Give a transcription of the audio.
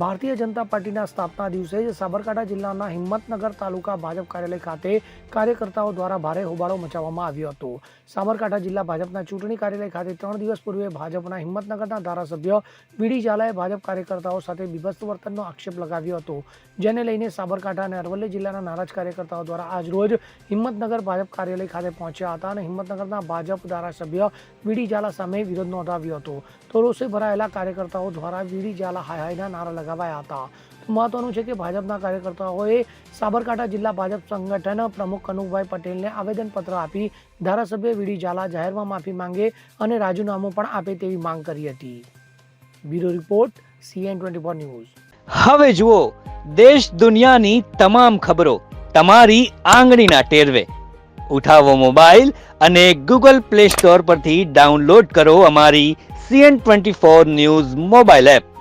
ભારતીય જનતા પાર્ટીના સ્થાપના દિવસે જ સાબરકાંઠા જિલ્લાના હિંમતનગર તાલુકા ભાજપ કાર્યાલય ખાતે કાર્યકર્તાઓ દ્વારા ભારે હોબાળો મચાવવામાં આવ્યો હતો. સાબરકાંઠા જિલ્લા ભાજપના ચૂંટણી કાર્યાલય ખાતે ત્રણ દિવસ પૂર્વે ભાજપના હિંમતનગરના ધારાસભ્ય વીડી ઝાલાએ ભાજપ કાર્યકર્તાઓ સાથે બીભત્સ વર્તનનો આક્ષેપ લગાવ્યો હતો. જેને લઈને સાબરકાંઠા અને અરવલ્લી જિલ્લાના નારાજ કાર્યકર્તાઓ દ્વારા આજરોજ હિંમતનગર ભાજપ કાર્યાલય ખાતે પહોંચ્યા હતા અને હિંમતનગરના ભાજપ ધારાસભ્ય વીડી ઝાલા સામે વિરોધ નોંધાવ્યો હતો. તો રોષે ભરાયેલા કાર્યકર્તાઓ દ્વારા વીડી ઝાલા હાય હાયના નારા લગાવાયા હતા. મહત્વનું છે કે ભાજપના કાર્યકર્તાઓએ સાબરકાંઠા જિલ્લા ભાજપ સંગઠન પ્રમુખ કનુભાઈ પટેલને આવેદનપત્ર આપી ધારાસભ્ય વીડી ઝાલા જાહેરમાં માફી માંગે અને રાજીનામું પણ આપે તેવી માંગ કરી હતી. Bureau report, CN twenty four news. હવે જુઓ, દેશ દુનિયાની તમામ ખબરો તમારી આંગળીના ટેરવે. ઉઠાવો મોબાઈલ અને ગૂગલ પ્લે સ્ટોર પરથી ડાઉનલોડ કરો અમારી CN twenty four news mobile app.